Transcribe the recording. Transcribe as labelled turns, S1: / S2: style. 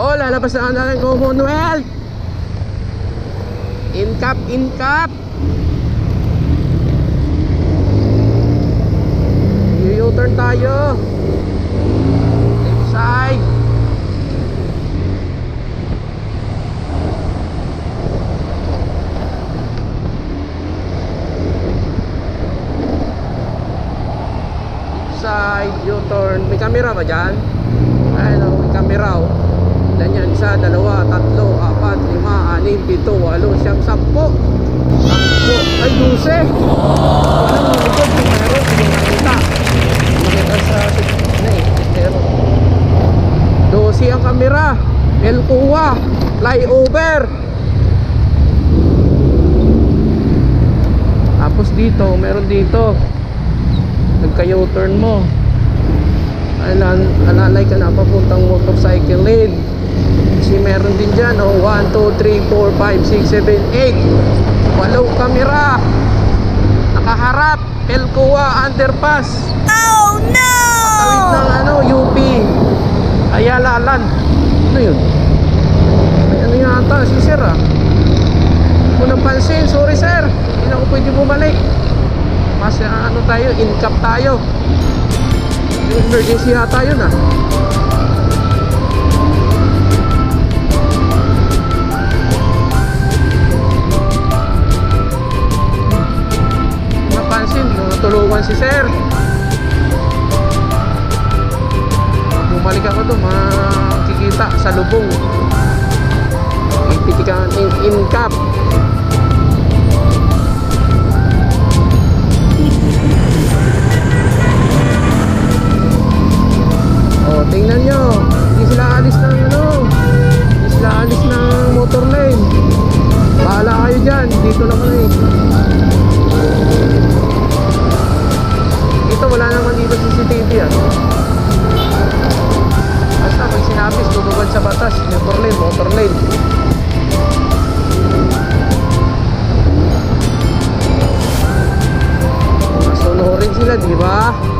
S1: Oh, lalabas na natin Commonwealth. In cap, in cap. U-turn tayo. Left side. Side, U-turn. May camera ba dyan? Ayun oh, may camera oh. Ilan yan? Isa, dalawa, tatlo, apat, lima, anim, pito, walo, siyam, sampo. Sampo. Ay, duse. Walang mga likod kung meron. Hindi makita. Makita sa na eh. Ang kamera. El Cuwa. Flyover. Tapos dito, meron dito. Nagka-U-turn mo. Alalay ka na papuntang motorcycle lane. Meron din dyan, oh. 1, 2, 3, 4, 5, 6, 7, 8. Walong kamera. Nakaharap. El Cuwa Underpass.
S2: Oh no!
S1: Tawid ng ano, UP. Ayala Land. Ano yun? May ano yata, si sir ah. Ko napansin. Sorry sir. Hindi na ako pwede bumalik. Mas ano tayo, in-cap tayo. Emergency yata yun ah. Tinutulungan si sir. Bumalik ako to, makikita sa lubong. Ipitikan in, in cap. あ。